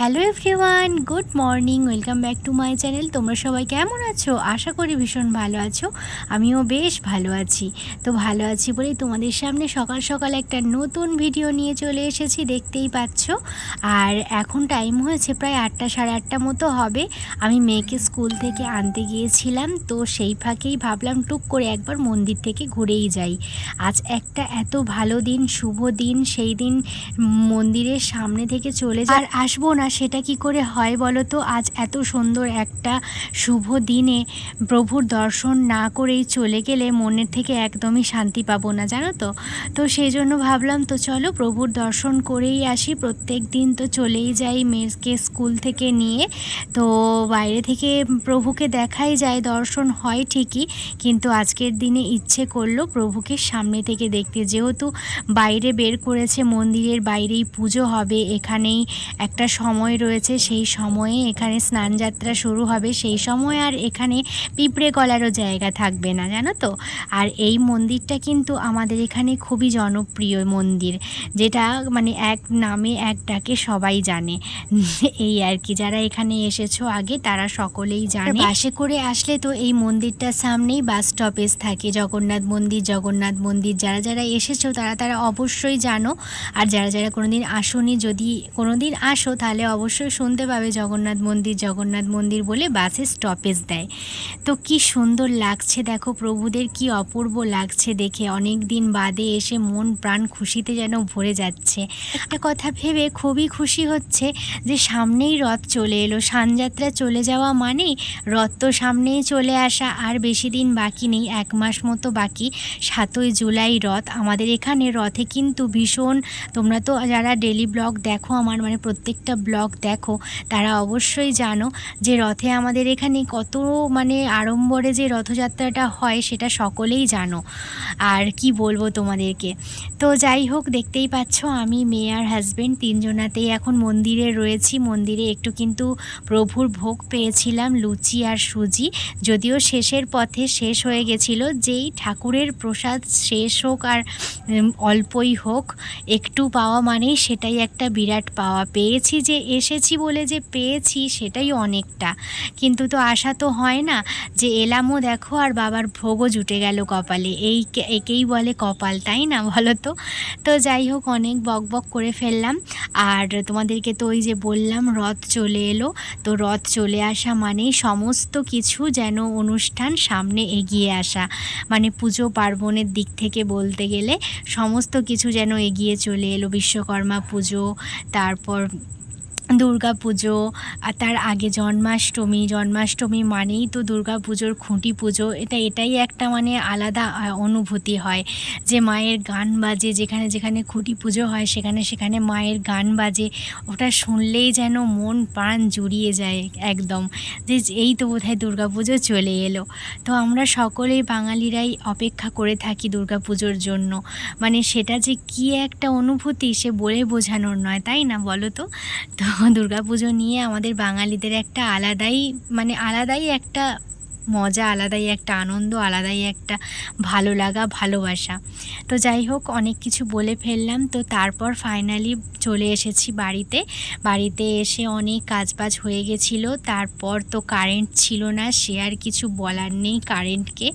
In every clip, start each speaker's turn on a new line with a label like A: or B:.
A: Hello everyone, good morning, welcome back to my channel. তোমরা সবাই কেমন আছো? আশা করি ভীষণ ভালো আছো। আমিও বেশ ভালো আছি। তো ভালো আছি বলেই তোমাদের সামনে সকাল সকাল একটা নতুন ভিডিও নিয়ে চলে এসেছি, দেখতেই পাচ্ছ। আর এখন টাইম হয়েছে প্রায় আটটা, সাড়ে আটটা মতো হবে। আমি মেয়েকে স্কুল থেকে আনতে গিয়েছিলাম, তো সেই ফাঁকেই ভাবলাম টুক করে একবার মন্দির থেকে ঘুরেই যাই। আজ একটা এত ভালো দিন, শুভ দিন, সেই দিন মন্দিরের সামনে থেকে চলে আর আসব না সেটা কি করে হয় বলো তো? আজ এত সুন্দর একটা শুভ দিনে প্রভুর দর্শন না করেই চলে গেলে মনের থেকে একদমই শান্তি পাবো না, জানো তো? তো সেই জন্য ভাবলাম, তো চলো প্রভুর দর্শন করেই আসি। প্রত্যেক দিন তো চলেই যাই মেয়েকে স্কুল থেকে নিয়ে। তো বাইরে থেকে প্রভুকে দেখাই যায়, দর্শন হয় ঠিকই। কিন্তু আজকের দিনে ইচ্ছে করল প্রভুকে সামনে থেকে দেখতে। যেহেতু বাইরে বের করেছে মন্দিরের বাইরেই পুজো হবে, এখানেই একটা সময় রয়েছে, সেই সময়ে এখানে স্নানযাত্রা শুরু হবে, সেই সময় আর এখানে পিঁপড়ে গলারও জায়গা থাকবে না, জানো তো? আর এই মন্দিরটা কিন্তু আমাদের এখানে খুবই জনপ্রিয় মন্দির, যেটা মানে এক নামে এক ডাকে সবাই জানে। এই আর কি, যারা এখানে এসেছ আগে তারা সকলেই জানে। বাসে করে আসলে তো এই মন্দিরটার সামনেই বাস স্টপেজ থাকে, জগন্নাথ মন্দির জগন্নাথ মন্দির। যারা যারা এসেছ তারা তারা অবশ্যই জানো। আর যারা যারা কোনোদিন আসোনি, যদি কোনোদিন আসো তাহলে অবশ্যই শুনতে পাবে জগন্নাথ মন্দির জগন্নাথ মন্দির বলে বাসে স্টপেজ দেয়। তো কি সুন্দর লাগছে দেখো, প্রভুদের কি অপূর্ব লাগছে দেখে। অনেক দিন বাদে এসে মন প্রাণ খুশিতে যেন ভরে যাচ্ছে। একটা কথা ভেবে খুবই খুশি হচ্ছে যে সামনেই রথ চলে এলো। সানযাত্রা চলে যাওয়া মানেই রথ তো সামনেই চলে আসা, আর বেশি দিন বাকি নেই, এক মাস মতো বাকি। সাতই জুলাই রথ, আমাদের এখানে রথে কিন্তু ভীষণ, তোমরা তো যারা ডেলি ব্লগ দেখো, আমার মানে প্রত্যেকটা ব্লগ দেখো, তারা অবশ্যই জানো যে রথে আমাদের এখানে কত মানে আড়ম্বরে যে রথযাত্রাটা হয় সেটা সকলেই জানো। আর কি বলব তোমাদেরকে? তো যাই হোক, দেখতেই পাচ্ছ আমি, মেয়ে আর হাজব্যান্ড তিনজনাতেই এখন মন্দিরে রয়েছি। মন্দিরে একটু কিন্তু প্রভুর ভোগ পেয়েছিলাম, লুচি আর সুজি। যদিও শেষের পথে শেষ হয়ে গেছিল, যেই ঠাকুরের প্রসাদ শেষ হোক আর অল্পই হোক, একটু পাওয়া মানেই সেটাই একটা বিরাট পাওয়া। পেয়েছি যে এসেছি বলে যে পেয়েছি সেটাই অনেকটা। কিন্তু তো আশা তো হয় না যে এলামও দেখো আর বাবার ভোগও জুটে গেল কপালে। এই একেই বলে কপাল, তাই না বলো তো? তো যাই হোক, অনেক বক বক করে ফেললাম। আর তোমাদেরকে তো ওই যে বললাম, রথ চলে এলো। তো রথ চলে আসা মানেই সমস্ত কিছু যেন অনুষ্ঠান সামনে এগিয়ে আসা। মানে পুজো পার্বণের দিক থেকে বলতে গেলে সমস্ত কিছু যেন এগিয়ে চলে এলো। বিশ্বকর্মা পুজো, তারপর দুর্গা পুজো, আর তার আগে জন্মাষ্টমী জন্মাষ্টমী মানেই তো দুর্গা পুজোর খুঁটি পুজো। এটা, এটাই একটা মানে আলাদা অনুভূতি হয়। যে মায়ের গান বাজে, যেখানে যেখানে খুঁটি পুজো হয়, সেখানে সেখানে মায়ের গান বাজে। ওটা শুনলেই যেন মন প্রাণ জুড়িয়ে যায় একদম। যে, এই তো বোধহয় দুর্গা পুজো চলে এলো। তো আমরা সকলেই বাঙালিরাই অপেক্ষা করে থাকি দুর্গা পুজোর জন্য। মানে সেটা যে কী একটা অনুভূতি, সে বলে বোঝানোর নয়, তাই না বলো তো? তো দুর্গা পুজো নিয়ে আমাদের বাঙালিদের একটা আলাদাই মানে আলাদাই একটা মজা আলাদাই একটা আনন্দ, আলাদাই একটা ভালো লাগা, ভালোবাসা। তো যাই হোক, অনেক কিছু বলে ফেললাম। তো তারপর ফাইনালি চলে এসেছি বাড়িতে। বাড়িতে এসে অনেক কাজবাজ হয়ে গেছিল। তারপর তো কারেন্ট ছিল না, সে আর কিছু বলার নেই কারেন্টকে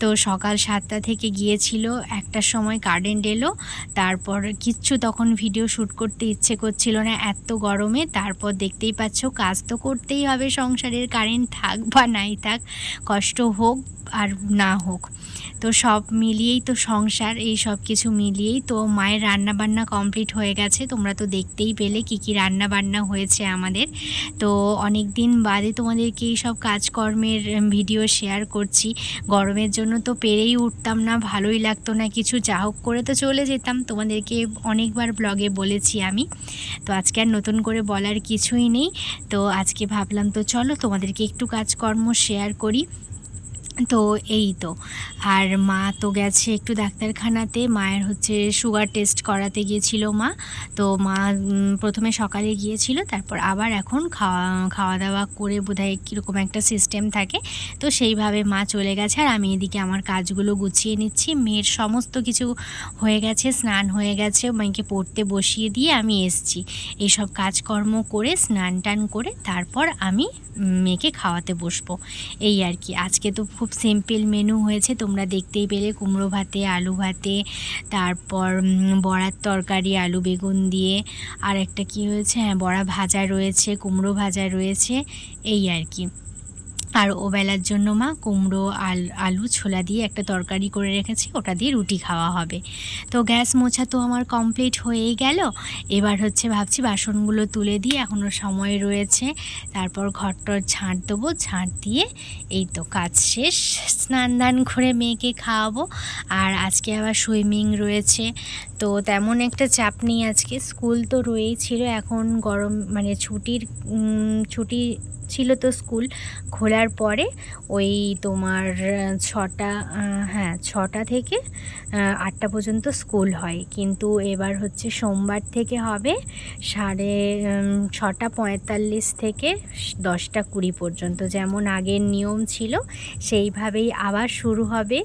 A: তো সকাল সাতটা থেকে গিয়েছিল একটার সময় কারেন্ট এলো। তারপর কিচ্ছু তখন ভিডিও শ্যুট করতে ইচ্ছে করছিল না এত গরমে। তারপর দেখতেই পাচ্ছ, কাজ তো করতেই হবে সংসারের কারেন্ট থাক বা নাই থাক। কষ্ট হোক আর না হোক। তো সব মিলিয়েই তো সংসার, এই সব কিছু মিলিয়েই তো মায়ের রান্না বান্না কমপ্লিট হয়ে গেছে। তোমরা তো দেখতেই পেলে কি কি রান্না বান্না হয়েছে আমাদের। তো অনেক দিন বাদে তোমাদেরকে এই সব কাজকর্মের ভিডিও শেয়ার করছি। গরমের জন্য তো পেরেই উঠতাম না, ভালোই লাগতো না কিছু। যা হোক করে তো চলে যেতাম। তোমাদেরকে অনেকবার ব্লগে বলেছি আমি। তো আজকে আর নতুন করে বলার কিছুই নেই। তো আজকে ভাবলাম তো চলো তোমাদেরকে একটু কাজকর্ম শেয়ার করি। করি তো এই তো আর মা তো গেছে একটু ডাক্তারখানাতে, মায়ের হচ্ছে সুগার টেস্ট করাতে গিয়েছিল মা। তো মা প্রথমে সকালে গিয়েছিল, তারপর আবার এখন খাওয়া খাওয়া দাওয়া করে বোধহয় কীরকম একটা সিস্টেম থাকে। তো সেইভাবে মা চলে গেছে আর আমি এদিকে আমার কাজগুলো গুছিয়ে নিচ্ছি। মেয়ের সমস্ত কিছু হয়ে গেছে, স্নান হয়ে গেছে, মেয়েকে পড়তে বসিয়ে দিয়ে আমি এসছি। এইসব কাজকর্ম করে স্নান টান করে তারপর আমি মেয়েকে খাওয়াতে বসবো। এই আর কি। আজকে তো খুব সিম্পল মেনু হয়েছে। তোমরা দেখতেই পেলে কুমড়ো ভাতে, আলু ভাতে, তারপর বড়ার তরকারি, আলু বেগুন দিয়ে। আর একটা কি হয়েছে? হ্যাঁ বড়া ভাজা রয়েছে, কুমড়ো ভাজা রয়েছে, এই আর কি। আর ওবেলার জন্য মা কুমড়ো, আল, আলু, ছোলা দিয়ে একটা তরকারি করে রেখেছি, ওটা দিয়ে রুটি খাওয়া হবে। তো গ্যাস মোছা তো আমার কমপ্লিট হয়েই গেল। এবার হচ্ছে ভাবছি বাসনগুলো তুলে দিয়ে এখনও সময় রয়েছে, তারপর ঘরটর ঝাঁট দেবো ঝাঁট দিয়ে এই তো কাজ শেষ। স্নান দান করে মেয়েকে খাওয়াবো। আর আজকে আবার সুইমিং রয়েছে। তো তেমন একটা চাপ নেই আজকে, স্কুল তো রয়েই ছিল এখন গরম মানে ছুটির ছুটি ছিল তো স্কুল খোলার পরে ওই তোমার ছটা হ্যাঁ ছটা থেকে আটটা পর্যন্ত স্কুল হয়। কিন্তু এবার হচ্ছে সোমবার থেকে হবে সাড়ে ছটা পঁয়তাল্লিশ থেকে দশটা কুড়ি পর্যন্ত। যেমন আগের নিয়ম ছিল, সেইভাবেই আবার শুরু হবে।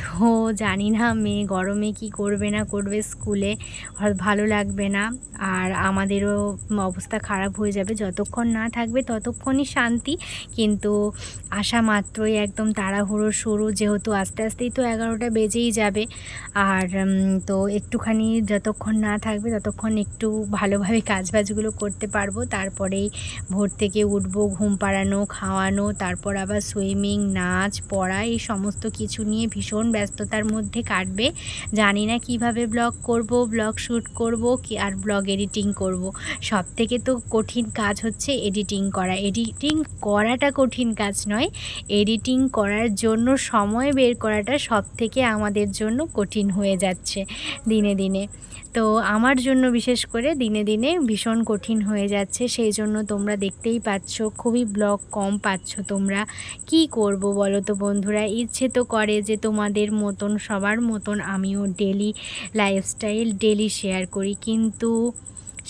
A: তো জানি না মেয়ে গরমে কি করবে না করবে স্কুলে ভালো লাগবে না। আর আমাদেরও অবস্থা খারাপ হয়ে যাবে। যতক্ষণ না থাকবে ততক্ষণই শান্তি। কিন্তু আসা মাত্রই একদম তাড়াহুড়ো শুরু, যেহেতু আস্তে আস্তেই তো এগারোটা বেজেই যাবে। আর তো একটুখানি যতক্ষণ না থাকবে, ততক্ষণ একটু ভালোভাবে কাজবাজগুলো করতে পারব। তারপরেই ভোর থেকে উঠবো, ঘুম পাড়ানো, খাওয়ানো, তারপর আবার সুইমিং, নাচ, পড়া, এই সমস্ত কিছু নিয়ে ভীষণ ব্যস্ততার মধ্যে কাটবে। জানি না কীভাবে ব্লগ করব, ব্লগ শ্যুট করব কি, আর ব্লগ এডিটিং করব। সব থেকে তো কঠিন কাজ হচ্ছে এডিটিং করা। এডিটিং করাটা কঠিন কাজ নয়। এডিটিং করার জন্য সময় বের করাটা সব থেকে আমাদের জন্য কঠিন হয়ে যাচ্ছে দিনে দিনে। তো আমার জন্য বিশেষ করে দিনে দিনে ভীষণ কঠিন হয়ে যাচ্ছে, সেই জন্য তোমরা দেখতেই পাচ্ছ, খুবই ব্লগ কম পাচ্ছ তোমরা। কি করব বলো তো বন্ধুরা? ইচ্ছে তো করে যে তোমাদের মতন, সবার মতন আমিও ডেলি লাইফস্টাইল ডেলি শেয়ার করি। কিন্তু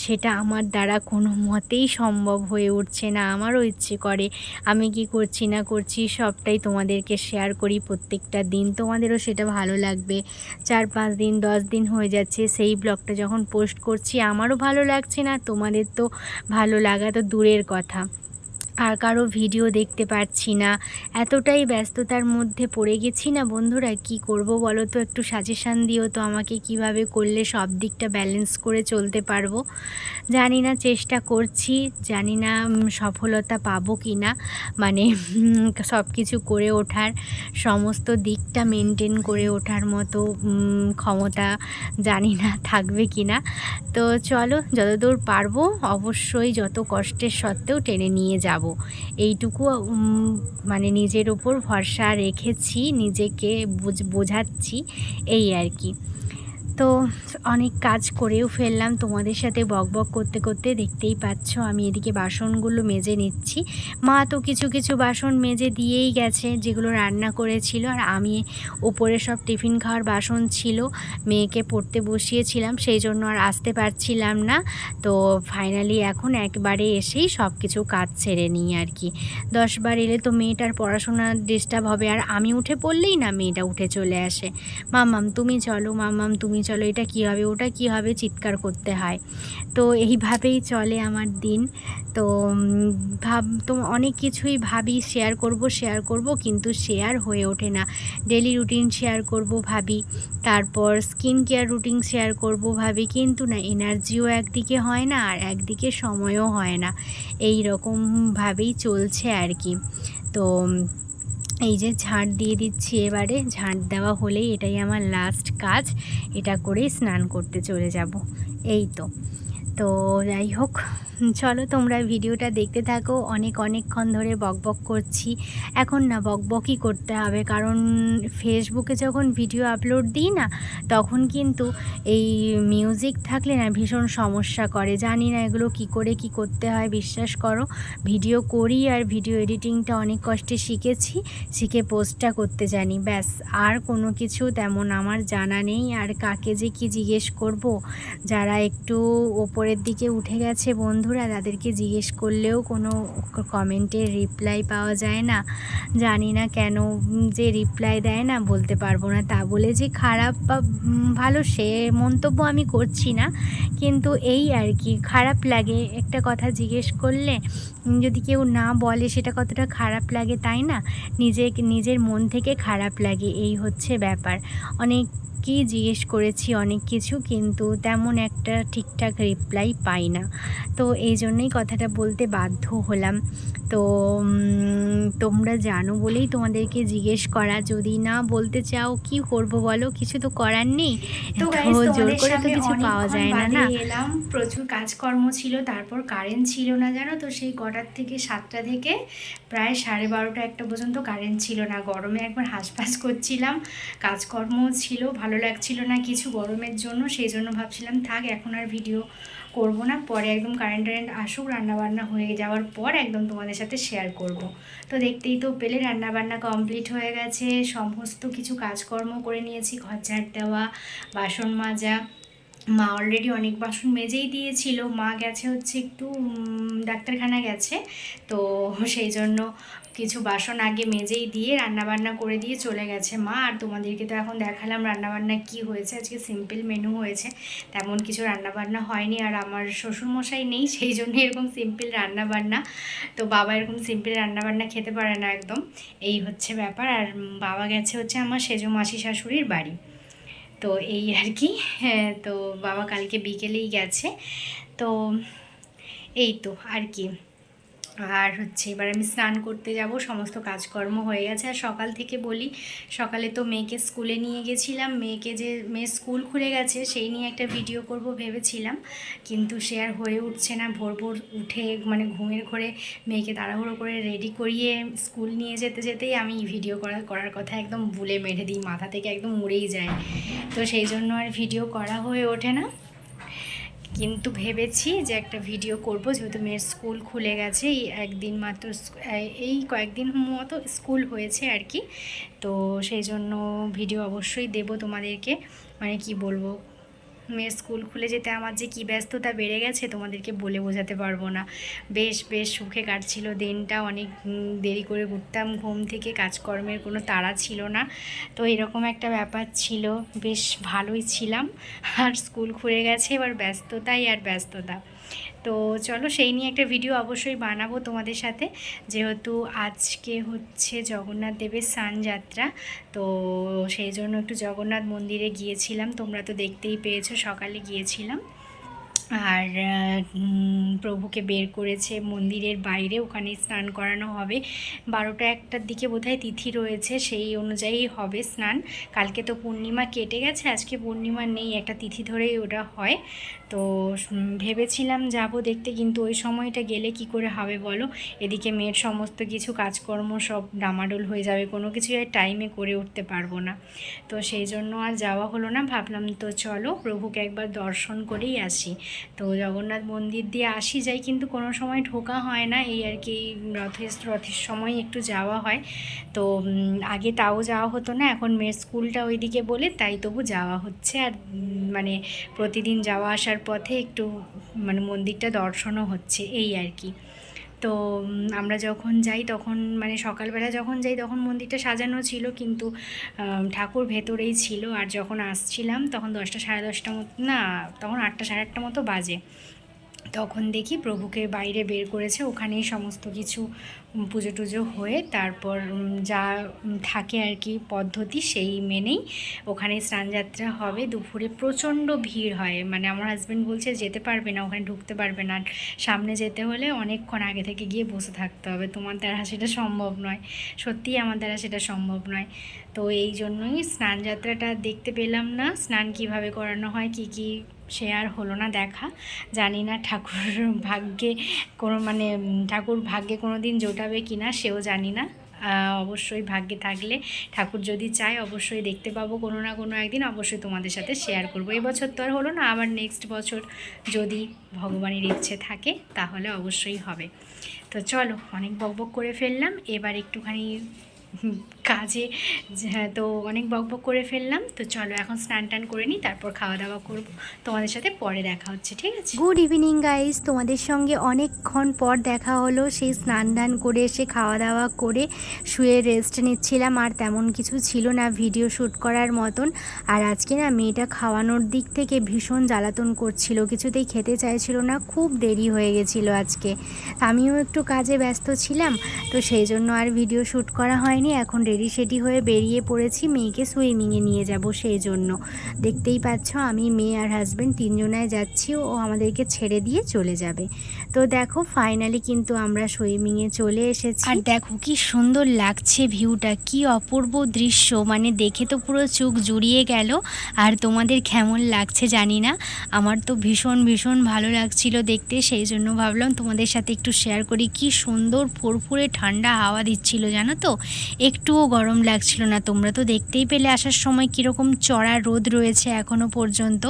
A: সেটা আমার দ্বারা কোনো মতেই সম্ভব হয়ে উঠছে না। আমারও ইচ্ছে করে। আমি কি করছি না করছি সবটাই তোমাদেরকে শেয়ার করি প্রত্যেকটা দিন। তোমাদেরও সেটা ভালো লাগবে। চার পাঁচ দিন, দশ দিন হয়ে যাচ্ছে। সেই ব্লগটা যখন পোস্ট করছি, আমারও ভালো লাগছে না। তোমাদের তো ভালো লাগা তো দূরের কথা। আর কারও ভিডিও দেখতে পাচ্ছি না। এতটাই ব্যস্ততার মধ্যে পড়ে গেছি না বন্ধুরা, কি করব বলো তো? একটু সাজেশান দিও তো আমাকে কীভাবে করলে সব দিকটা ব্যালেন্স করে চলতে পারব। জানি না চেষ্টা করছি, জানি না সফলতা পাবো কি না মানে সব কিছু করে ওঠার সমস্ত দিকটা মেনটেন করে ওঠার মতো ক্ষমতা জানি না থাকবে কি না তো চলো, যতদূর পারব, অবশ্যই যত কষ্টের সত্ত্বেও টেনে নিয়ে যাব। এইটুকু মানে নিজের ওপর ভরসা রেখেছি নিজেকে বুঝ- বোঝাচ্ছি এই আর কি। তো অনেক কাজ করেও ফেললাম। তোমাদের সাথে বক বক করতে করতে দেখতেই পাচ্ছ, আমি এদিকে বাসনগুলো মেজে নিচ্ছি। মা তো কিছু কিছু বাসন মেজে দিয়েই গেছে, যেগুলো রান্না করেছিল। আর আমি ওপরে সব টিফিন খাওয়ার বাসন ছিল, মেয়েকে পড়তে বসিয়েছিলাম, সেই জন্য আর আসতে পারছিলাম না। তো ফাইনালি এখন একবারে এসেই সব কিছু কাজ ছেড়ে নিই আর কি। দশবার এলে তো মেয়েটার পড়াশোনা ডিস্টার্ব হবে, আর আমি উঠে পড়লেই না মেয়েটা উঠে চলে আসে। মামাম, তুমি চলো, মামাম, তুমি চলো, এটা কী হবে, ওটা কী হবে, চিৎকার করতে হয়। তো এইভাবেই চলে আমার দিন। তো ভাব, তো অনেক কিছুই ভাবি শেয়ার করব শেয়ার করব, কিন্তু শেয়ার হয়ে ওঠে না। ডেলি রুটিন শেয়ার করব ভাবি, তারপর স্কিন কেয়ার রুটিন শেয়ার করব ভাবি, কিন্তু না এনার্জিও একদিকে হয় না, আর একদিকে সময়ও হয় না। এই রকমভাবেই চলছে আর কি। তো এই যে ঝাঁট দিয়ে দিচ্ছি এবারে। ঝাঁট দেওয়া হলেই এটাই আমার লাস্ট কাজ। এটা করেই স্নান করতে চলে যাব। এই তো। তো যাই হোক, চলো তোমরা ভিডিওটা দেখতে থাকো। অনেক অনেকক্ষণ ধরে বকবক করছি। এখন না বকবকই করতে হবে, কারণ ফেসবুকে যখন ভিডিও আপলোড দিই না, তখন কিন্তু এই মিউজিক থাকলে না ভীষণ সমস্যা করে। জানি না এগুলো কি করে কি করতে হয়, বিশ্বাস করো। ভিডিও করি আর ভিডিও এডিটিংটা অনেক কষ্টে শিখেছি, শিখে পোস্টটা করতে জানি। ব্যাস, আর কোনো কিছু তেমন আমার জানা নেই। আর কাকে যে কি জিজ্ঞেস করব, যারা একটু ওপরের দিকে উঠে গেছে বন্ধুরা। তাদেরকে জিজ্ঞেস করলেও কোনো কমেন্টের রিপ্লাই পাওয়া যায় না। জানি না কেন যে রিপ্লাই দেয় না, বলতে পারব না। তা বলে যে খারাপ বা ভালো, সে মন্তব্য আমি করছি না। কিন্তু এই আর কি, খারাপ লাগে একটা কথা জিজ্ঞেস করলে। যদি কেউ না বলে সেটা কতটা খারাপ লাগে তাই না? নিজে নিজের মন থেকে খারাপ লাগে, এই হচ্ছে ব্যাপার। অনেক কি জিজ্ঞেস করেছি অনেক কিছু কিন্তু তেমন একটা ঠিকঠাক রিপ্লাই পাই না। তো এই জন্যই কথাটা বলতে বাধ্য হলাম। তো তোমরা জানো বলেই তোমাদেরকে জিজ্ঞেস করা। যদি না বলতে চাও কি করব বলো? কিছু তো করার নেই।
B: তো
A: তো জোর করে তো কিছু পাওয়া যায় না না?
B: এলাম। প্রচুর কাজকর্ম ছিল তারপর কারেন্ট ছিল না জানো? তো সেই কটার থেকে সাতটা থেকে প্রায় সাড়ে বারোটা একটা পর্যন্ত কারেন্ট ছিল না। গরমে একবার হাঁসফাঁস করছিলাম। কাজকর্ম ছিল ভালো লাগছিল না কিছু গরমের জন্য, সেই জন্য ভাবছিলাম, থাক, এখন আর ভিডিও করব না। পরে একদম কারেন্ট টারেন্ট আসুক, রান্নাবান্না হয়ে যাওয়ার পর একদম তোমাদের সাথে শেয়ার করব। তো দেখতেই তো পেলে, রান্নাবান্না কমপ্লিট হয়ে গেছে, সমস্ত কিছু কাজকর্ম করে নিয়েছি, ঘর ঝাড় দেওয়া, বাসন মাজা। মা অলরেডি অনেক বাসন মেজেই দিয়েছিল, মা গেছে হচ্ছে একটু ডাক্তারখানা গেছে। তো সেই জন্য কিছু বাসন আগে মেজেই দিয়ে রান্নাবান্না করে দিয়ে চলে গেছে মা। আর তোমাদেরকে তো এখন দেখালাম রান্নাবান্না কি হয়েছে। আজকে সিম্পল মেনু হয়েছে। তেমন কিছু রান্নাবান্না হয়নি আর আমার শ্বশুরমশাই নেই, সেই জন্য এরকম সিম্পল রান্নাবান্না। তো বাবা এরকম সিম্পল রান্নাবান্না খেতে পারে না একদম। এই হচ্ছে ব্যাপার। আর বাবা গেছে হচ্ছে আমার সেজো মাসি শাশুড়ির বাড়ি। তো এই আর কি। হ্যাঁ তো বাবা কালকে বিকেলেই গেছে। তো এই তো আর কি। আর হচ্ছে এবার আমি স্নান করতে যাব, সমস্ত কাজকর্ম হয়ে গেছে। আর সকাল থেকে বলি, সকালে তো মেয়েকে স্কুলে নিয়ে গেছিলাম। মেয়েকে যে, মেয়ে স্কুল খুলে গেছে, সেই নিয়ে একটা ভিডিও করব ভেবেছিলাম। কিন্তু সে আর হয়ে উঠছে না। ভোর ভোর উঠে মানে ঘুমের ঘরে মেয়েকে তাড়াহুড়ো করে রেডি করিয়ে স্কুল নিয়ে যেতে যেতেই আমি ভিডিও করা, করার কথা একদম ভুলে মেরে দিই। মাথা থেকে একদম উড়েই যায়। তো সেই জন্য আর ভিডিও করা হয়ে ওঠে না। কিন্তু ভেবেছি যে একটা ভিডিও করব, যেহেতু মেয়ের স্কুল খুলে গেছে, এই একদিন মাত্র এই- কয়েকদিন মতো স্কুল হয়েছে আর কি। তো সেই জন্য ভিডিও অবশ্যই দেব তোমাদেরকে। মানে কি বলব মেয়ের স্কুল খুলে যেতে আমার যে কী ব্যস্ততা বেড়ে গেছে তোমাদেরকে বলে বোঝাতে পারব না। বেশ বেশ সুখে কাটছিল দিনটা, অনেক দেরি করে উঠতাম, ঘুম থেকে কাজকর্মের কোনো তাড়া ছিল না। তো এরকম একটা ব্যাপার ছিল, বেশ ভালোই ছিলাম। আর স্কুল খুলে গেছে, এবার ব্যস্ততাই আর ব্যস্ততা। তো চলো সেই নিয়ে একটা ভিডিও অবশ্যই বানাবো তোমাদের সাথে। যেহেতু আজকে হচ্ছে জগন্নাথ দেবের স্নানযাত্রা তো সেই জন্য একটু জগন্নাথ মন্দিরে গিয়েছিলাম। তোমরা তো দেখতেই পেয়েছ, সকালে গিয়েছিলাম। আর প্রভুকে বের করেছে মন্দিরের বাইরে ওখানে স্নান করানো হবে। বারোটা একটার দিকে বোধহয় তিথি রয়েছে, সেই অনুযায়ী হবে স্নান। কালকে তো পূর্ণিমা কেটে গেছে, আজকে পূর্ণিমা নেই, একটা তিথি ধরেই ওটা হয়। তো ভেবেছিলাম যাব দেখতে, কিন্তু ওই সময়টা গেলে কি করে হবে বলো? এদিকে মেয়ের সমস্ত কিছু, কাজকর্ম সব ডামাডোল হয়ে যাবে, কোনো কিছু আর টাইমে করে উঠতে পারব না। তো সেই জন্য আর যাওয়া হলো না, ভাবলাম তো চলো প্রভুকে একবার দর্শন করেই আসি। তো জগন্নাথ মন্দির দিয়ে আসি যাই, কিন্তু কোনো সময় ঢোকা হয় না, এই আর কি রথের রথের সময় একটু যাওয়া হয়। তো আগে তাও যাওয়া হতো না, এখন মেয়ের স্কুলটা ওইদিকে বলে, তাই তবু যাওয়া হচ্ছে। আর মানে প্রতিদিন যাওয়া আসার পথে একটু মানে মন্দিরটা দর্শনও হচ্ছে, এই আর কি। তো আমরা যখন যাই তখন মানে সকালবেলা যখন যাই তখন মন্দিরটা সাজানো ছিল কিন্তু ঠাকুর ভেতরেই ছিল। আর যখন আসছিলাম তখন দশটা সাড়ে দশটা মতো, না, তখন আটটা সাড়ে আটটা মতো বাজে। তখন দেখি প্রভুকে বাইরে বের করেছে। ওখানেই সমস্ত কিছু পুজো টুজো হয়ে তারপর যা থাকে আর কি পদ্ধতি সেই মেনেই ওখানে স্নানযাত্রা হবে। দুপুরে প্রচণ্ড ভিড় হয়। মানে আমার হাজব্যান্ড বলছে, যেতে পারবে না, ওখানে ঢুকতে পারবে না। সামনে যেতে হলে অনেকক্ষণ আগে থেকে গিয়ে বসে থাকতে হবে। তোমার দ্বারা সেটা সম্ভব নয়। সত্যিই আমার দ্বারা সেটা সম্ভব নয়। তো এই জন্যই স্নানযাত্রাটা দেখতে পেলাম না। স্নান কীভাবে করানো হয়, কি কি সে আর হলো না দেখা। জানি না ঠাকুর ভাগ্যে কোনো মানে ঠাকুর ভাগ্যে কোনো দিন জোটাবে কি না সেও জানি না। অবশ্যই ভাগ্যে থাকলে ঠাকুর যদি চায় অবশ্যই দেখতে পাবো কোনো না কোনো একদিন। অবশ্যই তোমাদের সাথে শেয়ার করব। এবছর তো আর হলো না, আবার নেক্সট বছর যদি ভগবানের ইচ্ছে থাকে তাহলে অবশ্যই হবে। তো চলো, অনেক বকবক করে ফেললাম। এবার একটুখানি কাজে। যে- তো অনেক বকবক করে ফেললাম। তো চলো এখন স্নান টান করে নিই, তারপর খাওয়া দাওয়া করব। তোমাদের সাথে পরে দেখা হচ্ছে, ঠিক আছে?
A: গুড ইভিনিং গাইস তোমাদের সঙ্গে অনেকক্ষণ পর দেখা হলো। সেই স্নান টান করে এসে খাওয়া দাওয়া করে শুয়ে রেস্ট নিচ্ছিলাম। আর তেমন কিছু ছিল না ভিডিও শ্যুট করার মতন। আর আজকে না মেয়েটা খাওয়ানোর দিক থেকে ভীষণ জ্বালাতন করছিল। কিছুতেই খেতে চাইছিল না। খুব দেরি হয়ে গেছিল আজকে। আমিও একটু কাজে ব্যস্ত ছিলাম। তো সেই জন্য আর ভিডিও শ্যুট করা হয়নি। এখন রেডি সেডি হয়ে বেরিয়ে পড়েছি, মেয়েকে সুইমিংয়ে নিয়ে যাব সেই জন্য দেখতেই পাচ্ছ, আমি মেয়ে আর হাজব্যান্ড তিনজনায় যাচ্ছি, ও আমাদেরকে ছেড়ে দিয়ে চলে যাবে। তো দেখো ফাইনালি কিন্তু আমরা সুইমিংয়ে চলে এসেছি। আর দেখো কি সুন্দর লাগছে ভিউটা কি অপূর্ব দৃশ্য। মানে দেখে তো পুরো চোখ জুড়িয়ে গেল, আর তোমাদের কেমন লাগছে জানি না। আমার তো ভীষণ ভীষণ ভালো লাগছিল দেখতে সেই জন্য ভাবলাম তোমাদের সাথে একটু শেয়ার করি। কি সুন্দর ফুরফুরে ঠান্ডা হাওয়া দিচ্ছিল, জানো তো? একটুও গরম লাগছিল না। তোমরা তো দেখতেই পেলে আসার সময় কীরকম চড়া রোদ রয়েছে এখনও পর্যন্ত।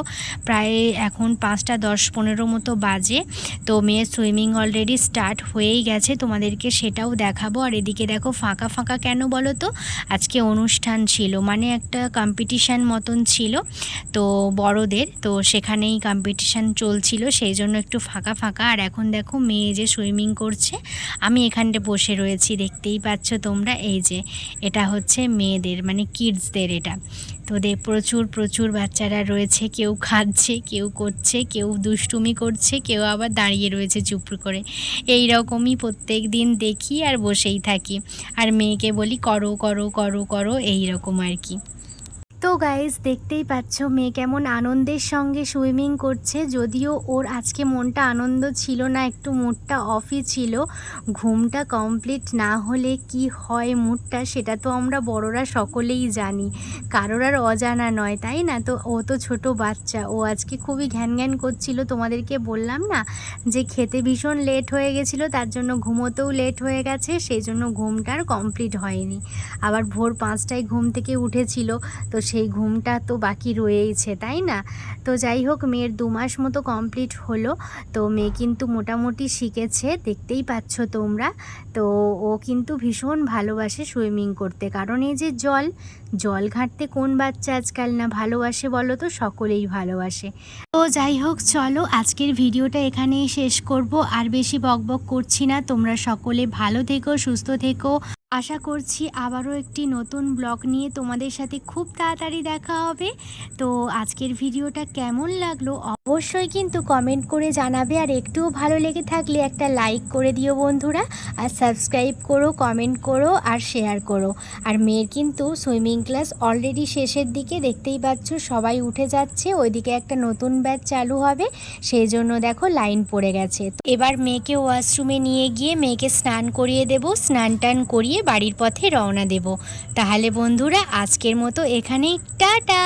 A: প্রায় এখন পাঁচটা দশ পনেরো মতো বাজে। তো মেয়ের সুইমিং অলরেডি স্টার্ট হয়েই গেছে। তোমাদেরকে সেটাও দেখাবো। আর এদিকে দেখো ফাঁকা ফাঁকা কেন বলো তো? আজকে অনুষ্ঠান ছিল। মানে একটা কম্পিটিশান মতন ছিল তো বড়দের। তো সেখানেই কম্পিটিশান চলছিল। সেই জন্য একটু ফাঁকা ফাঁকা। আর এখন দেখো মেয়ে যে সুইমিং করছে, আমি এখানটা বসে রয়েছি। দেখতেই পাচ্ছ তোমরা। এই যে এটা হচ্ছে মেয়েদের মানে কিডসদের এটা। তো দে প্রচুর প্রচুর বাচ্চারা রয়েছে, কেউ খাচ্ছে, কেউ করছে, কেউ দুষ্টুমি করছে, কেউ আবার দাঁড়িয়ে রয়েছে চুপ করে। এই রকমই প্রত্যেক দিন দেখি আর বসেই থাকি। আর মেয়েকে বলি, করো করো করো করো, এই রকম আর কি। তো গাইজ দেখতেই পাচ্ছ, মেয়ে কেমন আনন্দের সঙ্গে সুইমিং করছে। যদিও ওর আজকে মনটা আনন্দ ছিল না, একটু মুডটা অফই ছিল। ঘুমটা কমপ্লিট না হলে কি হয় মুডটা সেটা তো আমরা বড়রা সকলেই জানি। কারোর আর অজানা নয়, তাই না? তো ও তো ছোট বাচ্চা, ও আজকে খুবই ঘ্যান ঘ্যান করছিল। তোমাদেরকে বললাম না যে খেতে ভীষণ লেট হয়ে গেছিল, তার জন্য ঘুমোতেও লেট হয়ে গেছে, সেই জন্য ঘুমটা আর কমপ্লিট হয়নি। আবার ভোর পাঁচটায় ঘুম থেকে উঠেছিল, তো সেই ঘুমটা তো বাকি রয়েইছে, তাই না? তো যাই হোক, মেয়ের দু মাস মতো কমপ্লিট হলো। তো মেয়ে কিন্তু মোটামুটি শিখেছে, দেখতেই পাচ্ছ তোমরা। তো ও কিন্তু ভীষণ ভালোবাসে সুইমিং করতে। কারণ এই যে জল জল ঘাঁটতে কোন বাচ্চা আজকাল না ভালোবাসে বলো তো? সকলেই ভালোবাসে। তো যাই হোক, চলো আজকের ভিডিওটা এখানেই শেষ করব। আর বেশি বকবক করছি না। তোমরা সকলে ভালো থেকো, সুস্থ থেকো। আশা করছি আবারও একটি নতুন ব্লগ নিয়ে তোমাদের সাথে খুব তাড়াতাড়ি দেখা হবে। তো আজকের ভিডিওটা কেমন লাগল অবশ্যই কিন্তু কমেন্ট করে জানাবে। আর একটুও ভালো লেগে থাকলে একটা লাইক করে দিও বন্ধুরা। আর সাবস্ক্রাইব করো কমেন্ট করো, আর শেয়ার করো। আর মেয়ের কিন্তু সুইমিং ক্লাস অলরেডি শেষের দিকে দেখতেই পাচ্ছ সবাই উঠে যাচ্ছে। ওইদিকে একটা নতুন ব্যাচ চালু হবে, সেই জন্য দেখো লাইন পড়ে গেছে। এবার মেয়েকে ওয়াশরুমে নিয়ে গিয়ে মেয়েকে স্নান করিয়ে দেব। স্নান টান করিয়ে বাড়ির পথে রওনা দেব। তাহলে বন্ধুরা আজকের মতো এখানেই। টাটা!